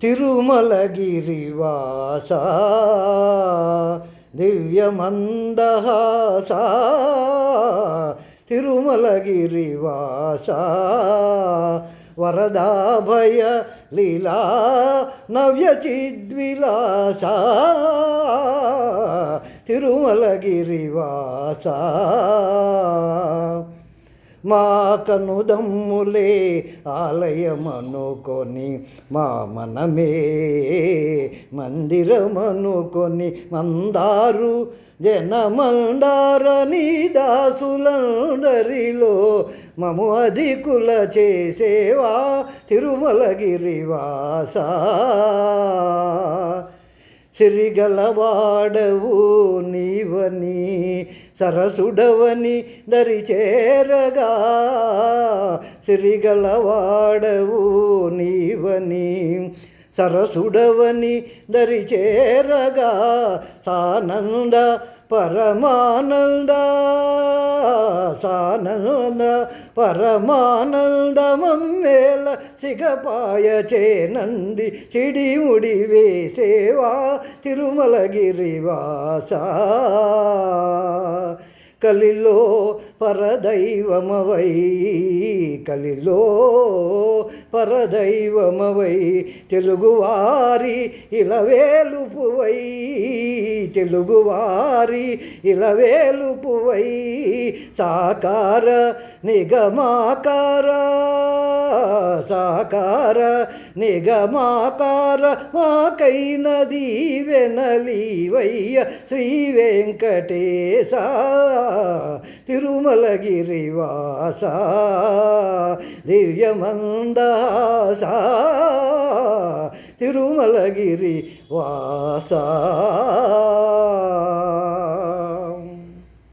తిరుమలగిరివాస దివ్యమందహాస తిరుమలగిరివాస వరదాభయ లీలా నవ్యచిద్విలాస తిరుమలగిరివాస మా కనుదమ్ములే ఆలయమనుకొని మా మనమే మందిరమనుకొని మందారు జనమందారని దాసులందరిలో మము అధికుల చేసేవా తిరుమలగిరివాస సిరిగలవాడవు నీవని సరసుడవని దరిచేరగా. సిరిగలవాడవు నీవని సరసుడవని దరిచేరగా. సానంద పరమానందా సానంద పరమానందమమ్మేల సిగపాయ చేనంది చిడిముడి వేసేవా తిరుమలగిరివాస. కలిలో పరదైవమవై కలిలో పరదైవమవై తెలుగువారి ఇలవేలుపువై తెలుగువారి ఇలవేలుపువై సాకార నిగమాకార సాకార నిగమాకార మాకైనది వెనలీవయ్య శ్రీ వెంకటేశ తిరుమలగిరివాస దివ్యమంద ಮಂದಹಾಸ ತಿರುಮಲಗಿರಿ ವಾಸಾ.